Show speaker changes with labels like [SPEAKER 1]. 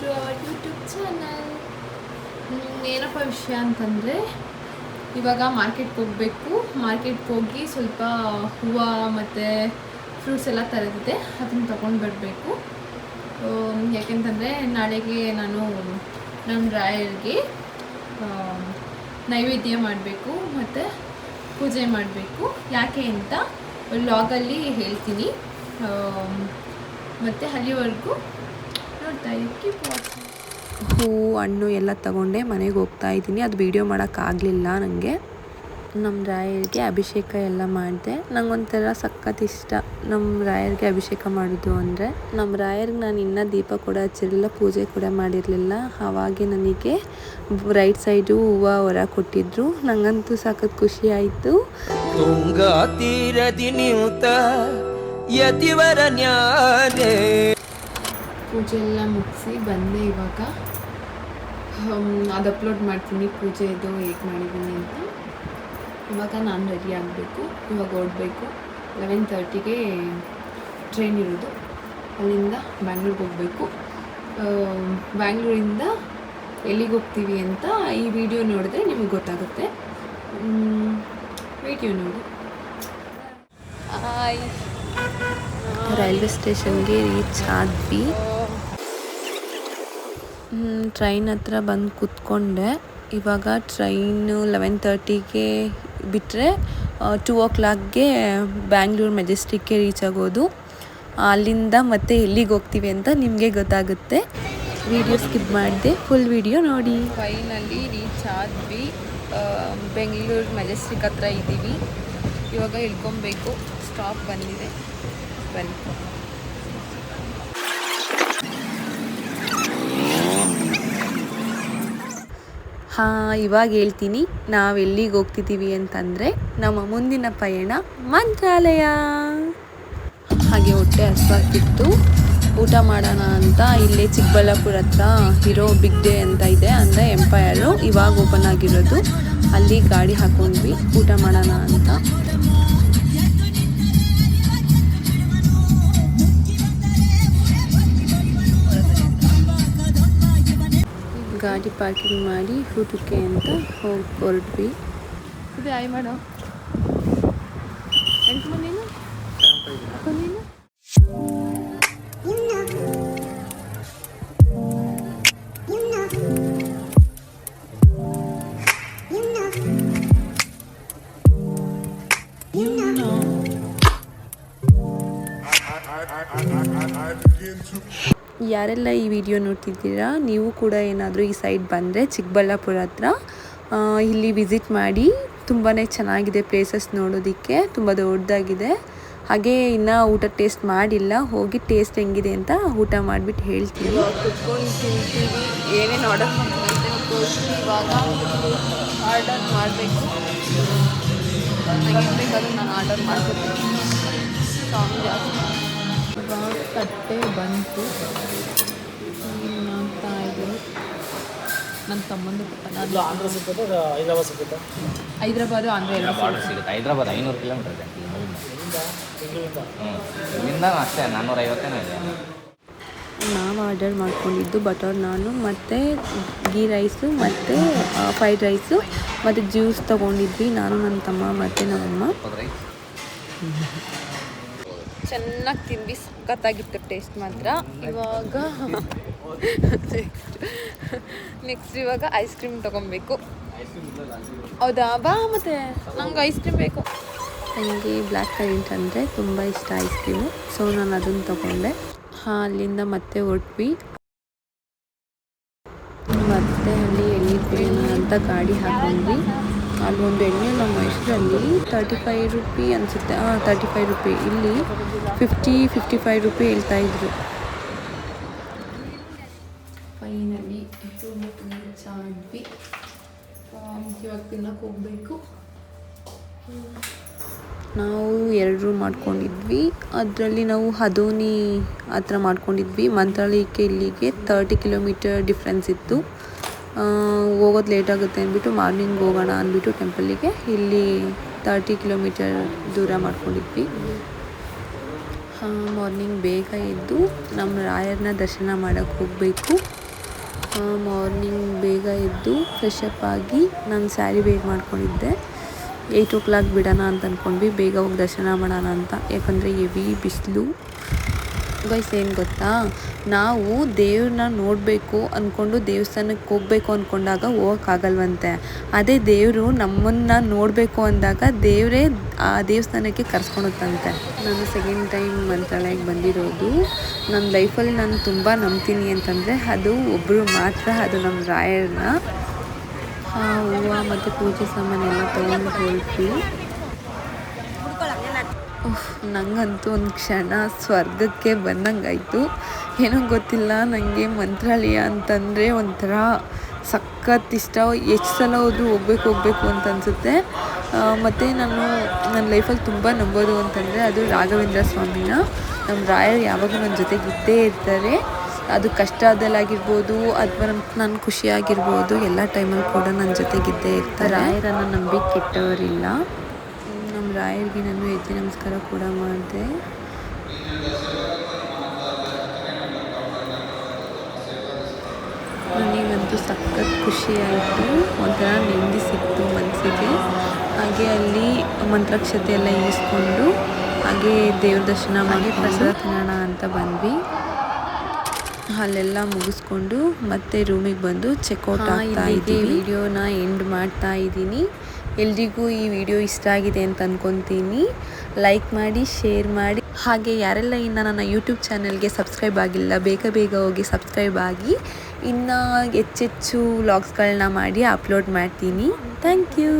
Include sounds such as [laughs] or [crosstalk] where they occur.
[SPEAKER 1] To our YouTube channel ಏನಪ್ಪ ವಿಷಯ ಅಂತಂದರೆ, ಇವಾಗ ಮಾರ್ಕೆಟ್ಗೆ ಹೋಗಬೇಕು. ಮಾರ್ಕೆಟ್ಗೆ ಹೋಗಿ ಸ್ವಲ್ಪ ಹೂವು ಮತ್ತು ಫ್ರೂಟ್ಸ್ ಎಲ್ಲ ತರದಿದೆ, ಅದನ್ನು ತೊಗೊಂಡು ಬರಬೇಕು. ಯಾಕೆಂತಂದರೆ ನಾಳೆಗೆ ನಾನು ನಮ್ಮ ರಾಯರಿಗೆ ನೈವೇದ್ಯ ಮಾಡಬೇಕು ಮತ್ತು ಪೂಜೆ ಮಾಡಬೇಕು. ಯಾಕೆ ಅಂತ ಲಾಗಲ್ಲಿ ಹೇಳ್ತೀನಿ. ಮತ್ತು ಅಲ್ಲಿವರೆಗೂ ನೋಡ್ತಾ ಕೀಪ್ ವಾಚಿಂಗ್
[SPEAKER 2] ಹೂವು ಹಣ್ಣು ಎಲ್ಲ ತಗೊಂಡೆ ಮನೆಗೆ ಹೋಗ್ತಾ ಇದ್ದೀನಿ. ಅದು ವೀಡಿಯೋ ಮಾಡೋಕ್ಕಾಗಲಿಲ್ಲ ನನಗೆ ನಮ್ಮ ರಾಯರಿಗೆ ಅಭಿಷೇಕ ಎಲ್ಲ ಮಾಡಿದೆ. ನಂಗೊಂಥರ ಸಖತ್ ಇಷ್ಟ ನಮ್ಮ ರಾಯರಿಗೆ ಅಭಿಷೇಕ ಮಾಡೋದು ಅಂದರೆ. ನಮ್ಮ ರಾಯರಿಗೆ ನಾನು ಇನ್ನೂ ದೀಪ ಕೂಡ ಹಚ್ಚಿರಲಿಲ್ಲ ಪೂಜೆ ಕೂಡ ಮಾಡಿರಲಿಲ್ಲ. ಆವಾಗೆ ನನಗೆ ರೈಟ್ ಸೈಡು ಹೂವು ಹೊರ ಕೊಟ್ಟಿದ್ರು. ನಂಗಂತೂ ಸಖತ್ ಖುಷಿ ಆಯಿತು.
[SPEAKER 3] ತುಂಗಾ ತೀರದಿ ನೀವು ಯತಿವರ ನ್ಯಾರೆ
[SPEAKER 1] ಪೂಜೆ ಎಲ್ಲ ಮುಗಿಸಿ ಬಂದೆ ಇವಾಗ. ಅದು ಅಪ್ಲೋಡ್ ಮಾಡ್ತೀನಿ. ಪೂಜೆ ಇದು ಹೇಗೆ ಮಾಡಿದ್ದೀನಿ ಅಂತ. ಇವಾಗ ನಾನು ರೆಡಿ ಆಗಬೇಕು. ಇವಾಗ ಓಡಬೇಕು. ಲೆವೆನ್ ತರ್ಟಿಗೆ ಟ್ರೈನ್ ಇರೋದು. ಅಲ್ಲಿಂದ ಬ್ಯಾಂಗ್ಳೂರ್ಗೆ ಹೋಗಬೇಕು. ಬ್ಯಾಂಗ್ಳೂರಿಂದ ಎಲ್ಲಿಗೆ ಹೋಗ್ತೀವಿ ಅಂತ ಈ ವಿಡಿಯೋ ನೋಡಿದ್ರೆ ನಿಮಗೆ ಗೊತ್ತಾಗುತ್ತೆ. ವಿಡಿಯೋ ನೋಡಿ.
[SPEAKER 2] ರೈಲ್ವೆ ಸ್ಟೇಷನ್ಗೆ ರೀಚ್ ಆದ್ವಿ. ಟ್ರೈನ್ ಹತ್ರ ಬಂದು ಕೂತ್ಕೊಂಡೆ. ಇವಾಗ ಟ್ರೈನು ಲೆವೆನ್ ತರ್ಟಿಗೆ ಬಿಟ್ಟರೆ ಟೂ ಓ ಕ್ಲಾಕ್ಗೆ ಬ್ಯಾಂಗ್ಳೂರು ಮೆಜೆಸ್ಟಿಕ್ಗೆ ರೀಚ್ ಆಗೋದು. ಅಲ್ಲಿಂದ ಮತ್ತೆ ಎಲ್ಲಿಗೆ ಹೋಗ್ತೀವಿ ಅಂತ ನಿಮಗೆ ಗೊತ್ತಾಗುತ್ತೆ. ವಿಡಿಯೋ ಸ್ಕಿಪ್ ಮಾಡಿದೆ ಫುಲ್ ವಿಡಿಯೋ ನೋಡಿ.
[SPEAKER 1] ಫೈನಲ್ಲಿ ರೀಚ್ ಆದ್ವಿ. ಬೆಂಗಳೂರು ಮೆಜೆಸ್ಟಿಕ್ ಹತ್ರ ಇದ್ದೀವಿ. ಇವಾಗ ಇಳ್ಕೊಬೇಕು ಸ್ಟಾಪ್ ಬಂದಿದೆ. ಬನ್ನಿ.
[SPEAKER 2] ಹಾಂ, ಇವಾಗ ಹೇಳ್ತೀನಿ. ನಾವು ಎಲ್ಲಿಗೆ ಹೋಗ್ತಿದ್ದೀವಿ ಅಂತಂದರೆ ನಮ್ಮ ಮುಂದಿನ ಪಯಣ ಮಂತ್ರಾಲಯ. ಹಾಗೆ ಹೊಟ್ಟೆ ಹಸ್ವಾಗಿತ್ತು ಊಟ ಮಾಡೋಣ ಅಂತ ಇಲ್ಲೇ ಚಿಕ್ಕಬಳ್ಳಾಪುರ ಹತ್ರ ಇರೋ ಬಿಗ್ ಡೇ ಅಂತ ಇದೆ ಅಂದರೆ ಎಂಪೈರು ಇವಾಗ ಓಪನ್ ಆಗಿರೋದು. ಅಲ್ಲಿ ಗಾಡಿ ಹಾಕೊಂಡ್ವಿ. ಊಟ ಮಾಡೋಣ ಅಂತ. ಗಾಡಿ ಪಾರ್ಕಿಂಗ್ ಮಾಡಿ ಊಟಕ್ಕೆ ಅಂತ ಹೋಗಿ ಹೊರಟ್ವಿ
[SPEAKER 1] ಇದೆ ಆಯ್ ಮಾಡೋ. ಎಂಟು ಮಂದಿನ ಮಂದಿನ
[SPEAKER 2] ಯಾರೆಲ್ಲ ಈ ವಿಡಿಯೋ ನೋಡ್ತಿದ್ದೀರಾ, ನೀವು ಕೂಡ ಏನಾದರೂ ಈ ಸೈಡ್ ಬಂದರೆ ಚಿಕ್ಕಬಳ್ಳಾಪುರ ಹತ್ರ ಇಲ್ಲಿ ವಿಸಿಟ್ ಮಾಡಿ ತುಂಬಾ ಚೆನ್ನಾಗಿದೆ ಪ್ಲೇಸಸ್ ನೋಡೋದಕ್ಕೆ, ತುಂಬ ದೊಡ್ಡದಾಗಿದೆ. ಹಾಗೆ ಇನ್ನೂ ಊಟ ಟೇಸ್ಟ್ ಮಾಡಿಲ್ಲ, ಹೋಗಿ ಟೇಸ್ಟ್ ಹೆಂಗಿದೆ ಅಂತ ಊಟ ಮಾಡಿಬಿಟ್ಟು ಹೇಳ್ತೀನಿ.
[SPEAKER 1] ಮಾಡಬೇಕು. ನಾನು ಆರ್ಡರ್ ಮಾಡ್ಕೊತೀನಿ ತಟ್ಟೆ ಬಂತು. ಏನು ಮಾಡ್ತಾ ಇದ್ದೀನಿ ನನ್ನ ತಮ್ಮಂದು
[SPEAKER 4] ಹೈದ್ರಾಬಾದ್ ಆಂಧ್ರ ಸಿಕ್ಕುತ್ತೆ ಹೈದ್ರಾಬಾದು
[SPEAKER 1] ಆಂಧ್ರ ಎಲ್ಲ
[SPEAKER 5] ಬಾರ್ಡರ್ ಸಿಗುತ್ತೆ. ಹೈದ್ರಾಬಾದ್ ಐನೂರು ಕಿಲೋಮೀಟರ್ ಇದೆ. ಇಲ್ಲಿಂದ ಅಷ್ಟೇ ನಾನ್ನೂರ ಐವತ್ತೇನೋ ಇದೆ.
[SPEAKER 2] ನಾವು ಆರ್ಡರ್ ಮಾಡ್ಕೊಂಡಿದ್ದು ಬಟರ್ ನಾನು ಮತ್ತು ಗೀ ರೈಸು ಮತ್ತು ಫ್ರೈಡ್ ರೈಸು ಮತ್ತು ಜ್ಯೂಸ್ ತೊಗೊಂಡಿದ್ವಿ. ನಾನು ನನ್ನ ತಮ್ಮ ಮತ್ತು ನಮ್ಮಮ್ಮ.
[SPEAKER 1] ಚೆನ್ನಾಗಿ ತಿಂದ್ವಿ, ಸಖತ್ತಾಗಿತ್ತು ಟೇಸ್ಟ್ ಮಾತ್ರ. ಇವಾಗ [laughs] ನೆಕ್ಸ್ಟ್ ಇವಾಗ ಐಸ್ ಕ್ರೀಮ್ ತೊಗೊಬೇಕು. ಹೌದಾ? ಬಾ ಮತ್ತೆ. ನಂಗೆ ಐಸ್ ಕ್ರೀಮ್ ಬೇಕು.
[SPEAKER 2] ನನಗೆ ಬ್ಲ್ಯಾಕ್ ಕರೆಂಟ್ ಅಂದರೆ ತುಂಬ ಇಷ್ಟ ಐಸ್ ಕ್ರೀಮು ಸೊ ನಾನು ಅದನ್ನು ತೊಗೊಂಡೆ. ಹಾಂ, ಅಲ್ಲಿಂದ ಮತ್ತೆ ಒಟ್ವಿ. ಮತ್ತೆ ಅಲ್ಲಿ ಎಲ್ಲಿ ಅಂತ ಗಾಡಿ ಹಾಕೊಂಡ್ವಿ. ಅಲ್ಲಿ ಒಂದು ಎಣ್ಣೆ ನಮ್ಮ ಮೈಸೂರಲ್ಲಿ ತರ್ಟಿ ಫೈವ್ ರುಪಿ ಅನಿಸುತ್ತೆ. ಹಾಂ ತರ್ಟಿ ಫೈವ್ ರುಪಿ ಇಲ್ಲಿ ಫಿಫ್ಟಿ ಫಿಫ್ಟಿ ಫೈವ್ ರುಪಿ ಹೇಳ್ತಾ ಇದ್ರು.
[SPEAKER 1] ಫೈನಲಿ ರೀಚ್ ಆದ್ವಿ ಇವಾಗ ತಿನ್ನಕ್ಕೆ ಹೋಗ್ಬೇಕು.
[SPEAKER 2] ನಾವು ಎರಡು ಮಾಡ್ಕೊಂಡಿದ್ವಿ. ಅದರಲ್ಲಿ ನಾವು ಹದೋನಿ ಹತ್ರ ಮಾಡ್ಕೊಂಡಿದ್ವಿ. ಮಂತ್ರಾಲಯಕ್ಕೆ ಇಲ್ಲಿಗೆ ತರ್ಟಿ ಕಿಲೋಮೀಟರ್ ಡಿಫ್ರೆನ್ಸ್ ಇತ್ತು. ಹೋಗೋದು ಲೇಟ್ ಆಗುತ್ತೆ ಅಂದ್ಬಿಟ್ಟು ಮಾರ್ನಿಂಗ್ ಹೋಗೋಣ ಅಂದ್ಬಿಟ್ಟು ಟೆಂಪಲ್ಲಿಗೆ ಇಲ್ಲಿ ತರ್ಟಿ ಕಿಲೋಮೀಟರ್ ದೂರ ಮಾಡ್ಕೊಂಡಿದ್ವಿ. ಮಾರ್ನಿಂಗ್ ಬೇಗ ಎದ್ದು ನಮ್ಮ ರಾಯರನ್ನ ದರ್ಶನ ಮಾಡೋಕ್ಕೆ ಹೋಗಬೇಕು. ಮಾರ್ನಿಂಗ್ ಬೇಗ ಎದ್ದು ಫ್ರೆಶ್ ಅಪ್ ಆಗಿ ನಾನು ಸ್ಯಾರಿ ವೇಟ್ ಮಾಡ್ಕೊಂಡಿದ್ದೆ. ಏಯ್ಟ್ ಓ ಕ್ಲಾಕ್ ಬಿಡೋಣ ಅಂತ ಅಂದ್ಕೊಂಡ್ವಿ ಬೇಗ ಹೋಗಿ ದರ್ಶನ ಮಾಡೋಣ ಅಂತ. ಯಾಕಂದರೆ ಎವಿ ಬಿಸಿಲು. ಗೈಸ್ ಏನು ಗೊತ್ತಾ? ನಾವು ದೇವ್ರನ್ನ ನೋಡಬೇಕು ಅಂದ್ಕೊಂಡು ದೇವಸ್ಥಾನಕ್ಕೆ ಹೋಗಬೇಕು ಅಂದ್ಕೊಂಡಾಗ ಹೋಗೋಕ್ಕಾಗಲ್ವಂತೆ. ಅದೇ ದೇವರು ನಮ್ಮನ್ನು ನೋಡಬೇಕು ಅಂದಾಗ ದೇವರೇ ಆ ದೇವಸ್ಥಾನಕ್ಕೆ ಕರ್ಸ್ಕೊಳುತ್ತಂತೆ ನಾನು ಸೆಕೆಂಡ್ ಟೈಮ್ ಮಂತ್ರಾಲಯಕ್ಕೆ ಬಂದಿರೋದು. ನನ್ನ ಲೈಫಲ್ಲಿ ನಾನು ತುಂಬ ನಂಬ್ತೀನಿ ಅಂತಂದರೆ ಅದು ಒಬ್ಬರು ಮಾತ್ರ, ಅದು ನಮ್ಮ ರಾಯರನ್ನ. ಹೂವು ಮತ್ತು ಪೂಜೆ ಸಾಮಾನೆಲ್ಲ ತೊಗೊಂಡು ಹೊರಟ್ವಿ ಉಫ್, ನಂಗಂತೂ ಒಂದು ಕ್ಷಣ ಸ್ವರ್ಗಕ್ಕೆ ಬಂದಂಗಾಯಿತು. ಏನೋ ಗೊತ್ತಿಲ್ಲ ನನಗೆ ಮಂತ್ರಾಲಯ ಅಂತಂದರೆ ಒಂಥರ ಸಖತ್ ಇಷ್ಟ. ಎಷ್ಟು ಸಲ ಹೋದರೂ ಹೋಗ್ಬೇಕು ಹೋಗ್ಬೇಕು ಅಂತ ಅನಿಸುತ್ತೆ. ಮತ್ತು ನಾನು ನನ್ನ ಲೈಫಲ್ಲಿ ತುಂಬ ನಂಬೋದು ಅಂತಂದರೆ ಅದು ರಾಘವೇಂದ್ರ ಸ್ವಾಮಿನ. ನಮ್ಮ ರಾಯರು ಯಾವಾಗಲೂ ನನ್ನ ಜೊತೆಗೆ ಇದ್ದೇ ಇರ್ತಾರೆ. ಅದು ಕಷ್ಟದಲ್ಲಾಗಿರ್ಬೋದು ಅಥವಾ ನಮ್ಮ ನನ್ನ ಖುಷಿಯಾಗಿರ್ಬೋದು ಎಲ್ಲ ಟೈಮಲ್ಲಿ ಕೂಡ ನನ್ನ ಜೊತೆಗಿದ್ದೇ ಇರ್ತಾರೆ. ರಾಯರನ್ನು ನಂಬಿ ಕೆಟ್ಟವರಿಲ್ಲ. ರಾಯರಿಗೆ ನಾನು ಹೆಜ್ಜೆ ನಮಸ್ಕಾರ ಕೂಡ ಮಾಡಿದೆ. ನನಗಂತೂ ಸಖತ್ ಖುಷಿ ಆಯಿತು ಒಂಥರ ನೆಮ್ಮದಿ ಸಿಕ್ತು ಮನಸ್ಸಿಗೆ ಹಾಗೆ ಅಲ್ಲಿ ಮಂತ್ರಾಕ್ಷತೆ ಎಲ್ಲ ಈಸ್ಕೊಂಡು ಹಾಗೆ ದೇವ್ರ ದರ್ಶನ ಮಾಡಿ ಪ್ರಸಾದ ತಿನ್ನೋಣ ಅಂತ ಬಂದ್ವಿ. ಅಲ್ಲೆಲ್ಲ ಮುಗಿಸ್ಕೊಂಡು ಮತ್ತೆ ರೂಮಿಗೆ ಬಂದು ಚೆಕ್ಔಟ್ ಆಗ್ತಾ ಇದ್ದೀವಿ. ವಿಡಿಯೋನ ಎಂಡ್ ಮಾಡ್ತಾ ಇದ್ದೀನಿ. ಎಲ್ರಿಗೂ ಈ ವಿಡಿಯೋ ಇಷ್ಟ ಆಗಿದೆ ಅಂತ ಅಂದ್ಕೊತೀನಿ ಲೈಕ್ ಮಾಡಿ ಶೇರ್ ಮಾಡಿ. ಹಾಗೆ ಯಾರೆಲ್ಲ ಇನ್ನು ನನ್ನ ಯೂಟ್ಯೂಬ್ ಚಾನಲ್ಗೆ ಸಬ್ಸ್ಕ್ರೈಬ್ ಆಗಿಲ್ಲ, ಬೇಗ ಬೇಗ ಹೋಗಿ ಸಬ್ಸ್ಕ್ರೈಬ್ ಆಗಿ, ಇನ್ನು ಹೆಚ್ಚೆಚ್ಚು ವ್ಲಾಗ್ಸ್ಗಳನ್ನ ಮಾಡಿ ಅಪ್ಲೋಡ್ ಮಾಡ್ತೀನಿ. Thank you